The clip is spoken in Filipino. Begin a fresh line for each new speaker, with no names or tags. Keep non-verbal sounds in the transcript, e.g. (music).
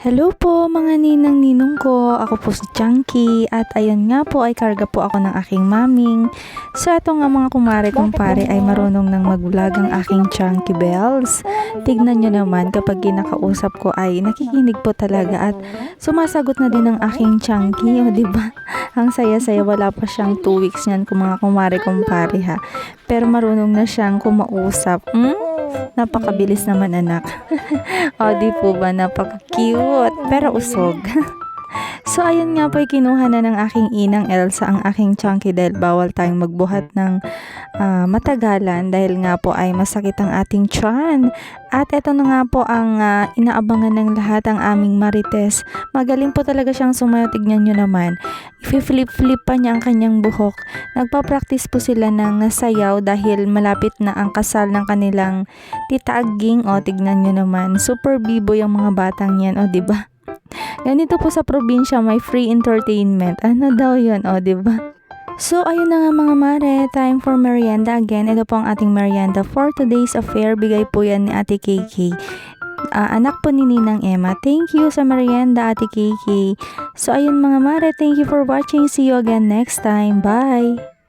Hello po mga ninang-ninong ko, ako po si Chunky at ayun nga po ay karga po ako ng aking maming. So ito nga mga kumare kumpare ay marunong nang mag-vlog ang aking Chunky Bells. Tignan nyo naman kapag kinakausap ko ay nakikinig po talaga at sumasagot na din ang aking Chunky. O ba diba? (laughs) Ang saya-saya wala pa siyang 2 weeks niyan kung mga kumare kumpare ha. Pero marunong na siyang kumausap. Hmm? Napakabilis naman anak. (laughs) o di po ba napaka-cute pero usog. (laughs) so ayun nga po kinuha na ng aking inang Elsa ang aking chunky dahil bawal tayong magbuhat ng ah, matagalan dahil nga po ay masakit ang ating tiyan. At eto na nga po ang ah, inaabangan ng lahat ang aming Marites. Magaling po talaga siyang sumayaw. Tignan nyo naman. I-flip-flip pa niya ang kanyang buhok. Nagpa-practice po sila ng sayaw dahil malapit na ang kasal ng kanilang tita Aging. O, tignan nyo naman. Super bibo yung mga batang yan. O, ba? Ganito po sa probinsya, may free entertainment. Ano daw yun? O, di ba? So, ayun na nga mga mare, time for merienda again. Ito po ang ating merienda for today's affair. Bigay po yan ni Ate KK. Ah, anak po ni Ninang Emma. Thank you sa merienda, Ate KK. So, ayun mga mare, thank you for watching. See you again next time. Bye!